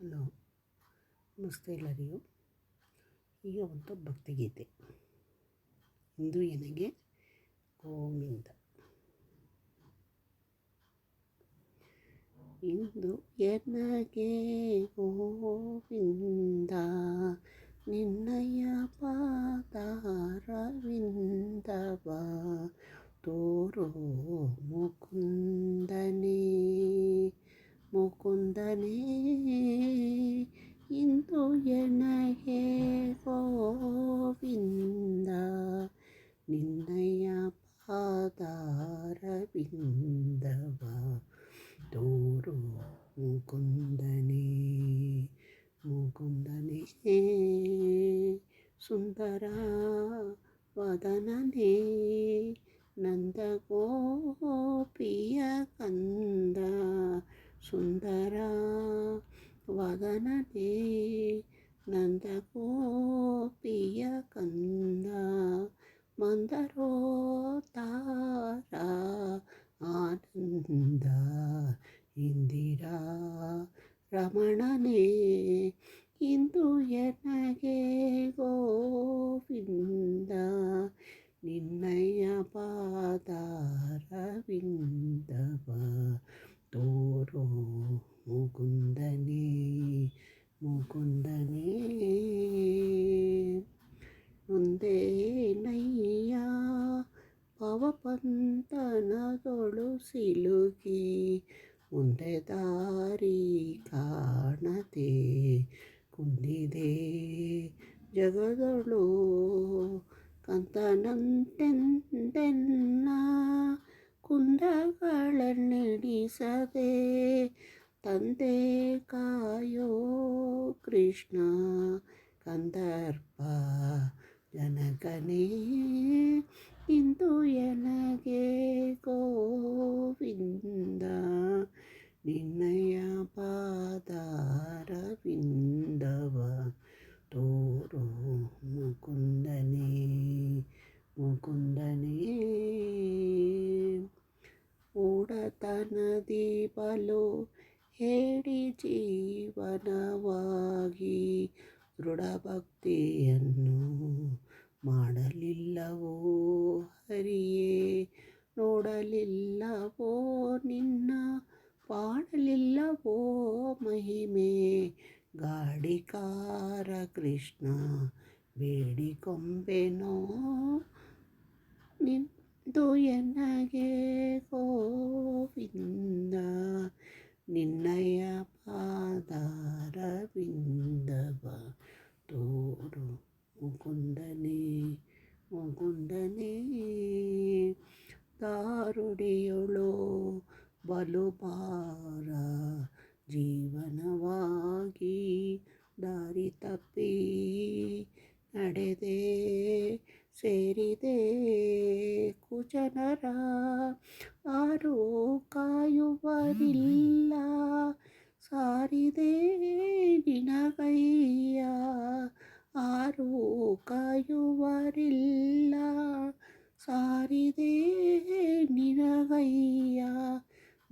Hello, ನಮಸ್ತೆ ಎಲ್ಲರಿಗೂ. ಈಗ ಒಂದು ಭಕ್ತಿಗೀತೆ. ಇಂದು ಎನಗೆ? ಗೋವಿಂದ. ಇಂದು ಎನಗೆ ಗೋವಿಂದ? ನಿನ್ನಯ ಪಾದಾರವಿಂದವ? ತೋರೋ ಮುಕುಂದನೇ. ಮುಕುಂದನೇ ಇಂದು ಎನಗೆ ಗೋವಿಂದ ನಿನ್ನಯ ಪಾದಾರವಿಂದವ ತೋರು ಮುಕುಂದನೇ ಮುಕುಂದನೇ ಸುಂದರ ವದನನೇ ನಂದ ವದನನೇ ನಂದ ಗೋಪಿಯ ಕಂದ ಮಂದರೋತಾರ ಆನಂದ ಇಂದಿರಾ ರಮಣನೇ ಪವಪಂತನದೊಳು ಸಿಲುಕಿ ಮುಂದೆ ದಾರಿ ಕಾಣದೆ ಕುಂದಿದೆ ಜಗದೊಳು ಕಂತನಂತೆಂದೆನ್ನ ಕುಂದಗಳನ್ನಿಡಿಸದೆ ತಂದೆ ಕಾಯೋ ಕೃಷ್ಣ ಕಂದರ್ಪ ಜನಕನೇ ಇಂದು ಎನಗೆ ಗೋವಿಂದ ನಿನ್ನಯ ಪಾದಾರವಿಂದವ ತೋರು ಮುಕುಂದನೆ ಮುಕುಂದನೇ. ಓಡತನ ಬಲು ಹೇಳಿ ಜೀವನವಾಗಿ ದೃಢಭಕ್ತಿಯನ್ನು ಮಾಡಲಿಲ್ಲವೋ? ಹರಿಯೇ ನೋಡಲಿಲ್ಲವೋ ನಿನ್ನ, ಪಾಡಲಿಲ್ಲವೋ ಮಹಿಮೆ. ಗಾಡಿಕಾರ ಕೃಷ್ಣ, ಬೇಡಿಕೊಂಬೆನೋ ನಿಂದು ಎನಗೆ ಗೋವಿಂದ. ನಿನ್ನಯ ಪಾದಾರವಿಂದವ, ತೋರು ಮುಕುಂದನೇ. ಮುಕುಂದನೇ. ದಾರುಡಿಯೊಳು ಬಲುಪಾರ ಜೀವನವಾಗಿ ದಾರಿ ತಪ್ಪಿ ನಡೆದೆ ಸೇರಿದೆ. ಕುಜನರ ಆರು ಕಾಯುವರಿಲ್ಲ ಸಾರಿದೆ.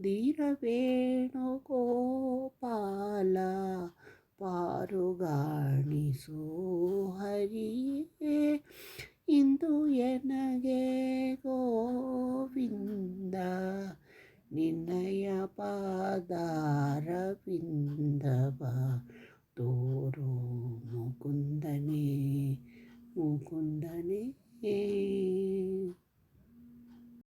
ಧೀರವೇಣು ಗೋಪಾಲ ಪಾರುಗಾಣಿಸೋ ಹರಿಯೇ. ಇಂದು ಎನಗೆ ಗೋವಿಂದ ನಿನ್ನಯ ಪಾದಾರವಿಂದವ.